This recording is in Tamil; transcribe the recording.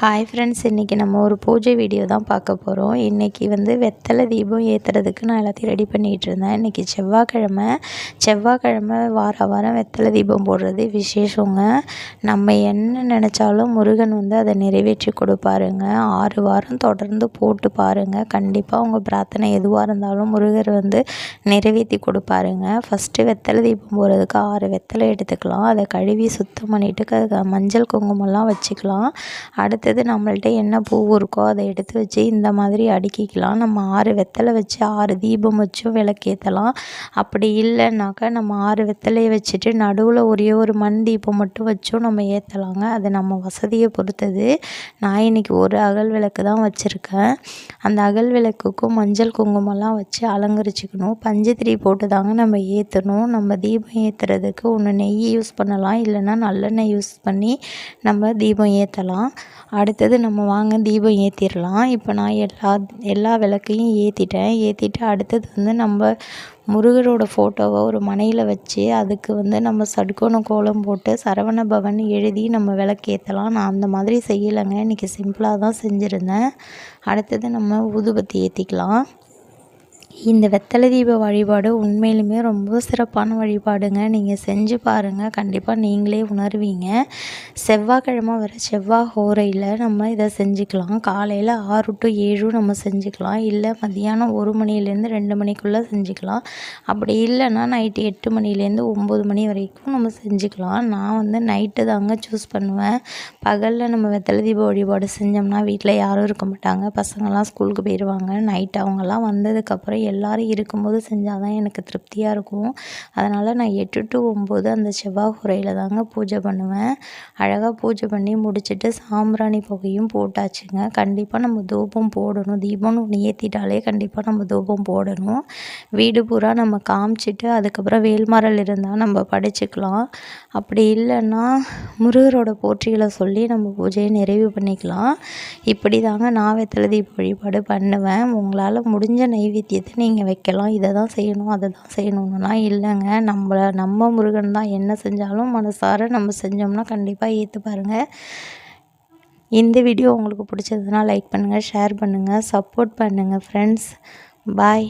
ஹாய் ஃப்ரெண்ட்ஸ் இன்றைக்கி நம்ம ஒரு பூஜை வீடியோ தான் பார்க்க போகிறோம் இன்றைக்கி வந்து வெத்தலை தீபம் ஏற்றுறதுக்கு நான் எல்லாத்தையும் ரெடி பண்ணிகிட்டு இருந்தேன். இன்றைக்கி செவ்வாய்க்கிழமை. செவ்வாய்க்கிழமை வார வாரம் வெத்தலை தீபம் போடுறது விசேஷங்க. நம்ம என்ன நினச்சாலும் முருகன் வந்து அதை நிறைவேற்றி கொடுப்பாருங்க. ஆறு வாரம் தொடர்ந்து போட்டு பாருங்கள் கண்டிப்பாக உங்கள் பிரார்த்தனை எதுவாக இருந்தாலும் முருகர் வந்து நிறைவேற்றி கொடுப்பாருங்க. ஃபஸ்ட்டு வெத்தலை தீபம் போடுறதுக்கு ஆறு வெத்தலை எடுத்துக்கலாம். அதை கழுவி சுத்தம் பண்ணிவிட்டு மஞ்சள் குங்குமம்லாம் வச்சுக்கலாம். அடுத்து அடுத்தது நம்மள்ட்ட என்ன பூ இருக்கோ அதை எடுத்து வச்சு இந்த மாதிரி அடுக்கிக்கலாம். நம்ம ஆறு வெத்தலை வச்சு ஆறு தீபம் வச்சும் விளக்கேற்றலாம் அப்படி இல்லைன்னாக்கா நம்ம ஆறு வெத்தலையை வச்சுட்டு நடுவில் ஒரே ஒரு மண் தீபம் மட்டும் வச்சும் நம்ம ஏற்றலாங்க அது நம்ம வசதியை பொறுத்தது. நான் இன்றைக்கி ஒரு அகல் விளக்கு தான் வச்சுருக்கேன். அந்த அகல் விளக்குக்கும் மஞ்சள் குங்குமம்லாம் வச்சு அலங்கரிச்சுக்கணும். பஞ்சத்திரி போட்டு தாங்க நம்ம ஏற்றணும் நம்ம தீபம் ஏற்றுறதுக்கு ஒன்று நெய் யூஸ் பண்ணலாம். இல்லைன்னா நல்லெண்ணெய் யூஸ் பண்ணி நம்ம தீபம் ஏற்றலாம் அடுத்தது நம்ம வாங்க தீபம் ஏற்றிடலாம் இப்போ நான் எல்லா எல்லா விளக்கையும் ஏற்றிட்டேன் ஏற்றிட்டு அடுத்தது வந்து நம்ம முருகரோட ஃபோட்டோவை ஒரு மனையில் வச்சு அதுக்கு வந்து நம்ம சடுக்கோண கோலம் போட்டு சரவண பவன் எழுதி நம்ம விளக்கேற்றலாம் நான் அந்த மாதிரி செய்யலைங்க. இன்றைக்கி சிம்பிளாக தான் செஞ்சுருந்தேன். அடுத்தது நம்ம ஊதுபத்தி ஏற்றிக்கலாம் இந்த வெத்தலை தீப வழிபாடு உண்மையிலுமே ரொம்ப சிறப்பான வழிபாடுங்க. நீங்கள் செஞ்சு பாருங்கள் கண்டிப்பாக நீங்களே உணர்வீங்க. செவ்வாய்க்கிழமை வர செவ்வாய் ஹோரையில் நம்ம இதை செஞ்சுக்கலாம். காலையில் ஆறு டு ஏழும் நம்ம செஞ்சுக்கலாம். இல்லை மதியானம் ஒரு மணிலேருந்து ரெண்டு மணிக்குள்ளே செஞ்சுக்கலாம். அப்படி இல்லைன்னா நைட்டு எட்டு மணிலேருந்து ஒம்பது மணி வரைக்கும் நம்ம செஞ்சுக்கலாம். நான் வந்து நைட்டு தாங்க சூஸ் பண்ணுவேன். பகலில் நம்ம வெத்தலை தீப வழிபாடு செஞ்சோம்னா வீட்டில் யாரும் இருக்க மாட்டாங்க. பசங்கள்லாம் ஸ்கூலுக்கு போயிடுவாங்க நைட் அவங்கெல்லாம் வந்ததுக்கப்புறம் எல்லோரும் இருக்கும்போது செஞ்சால் தான் எனக்கு திருப்தியாக இருக்கும். அதனால் நான் எட்டு டு ஒம்பது அந்த செவ்வாய் குறையில் தாங்க பூஜை பண்ணுவேன். அழகாக பூஜை பண்ணி முடிச்சுட்டு சாம்பிராணி புகையும் போட்டாச்சுங்க. கண்டிப்பாக நம்ம தூபம் போடணும். தீபம்னு ஒன்று ஏற்றிட்டாலே கண்டிப்பாக நம்ம தூபம் போடணும். வீடு பூரா நம்ம காமிச்சிட்டு அதுக்கப்புறம் வேல்மரல் இருந்தால் நம்ம படிச்சுக்கலாம். அப்படி இல்லைன்னா முருகரோட போற்றிகளை சொல்லி நம்ம பூஜையை நிறைவு பண்ணிக்கலாம். இப்படி தாங்க நான் வெத்தலை தீப வழிபாடு பண்ணுவேன். உங்களால் முடிஞ்ச நைவேத்தியத்தை நீங்கள் வைக்கலாம் இதை தான் செய்யணும் அதை தான் செய்யணும்னுலாம் இல்லைங்க. நம்மளை நம்ம முருகன் தான் என்ன செஞ்சாலும் மனசார நம்ம செஞ்சோம்னா கண்டிப்பாக ஏற்று பாருங்கள் இந்த வீடியோ உங்களுக்கு பிடிச்சதுன்னா லைக் பண்ணுங்கள் ஷேர் பண்ணுங்கள் சப்போர்ட் பண்ணுங்கள் ஃப்ரெண்ட்ஸ் பாய்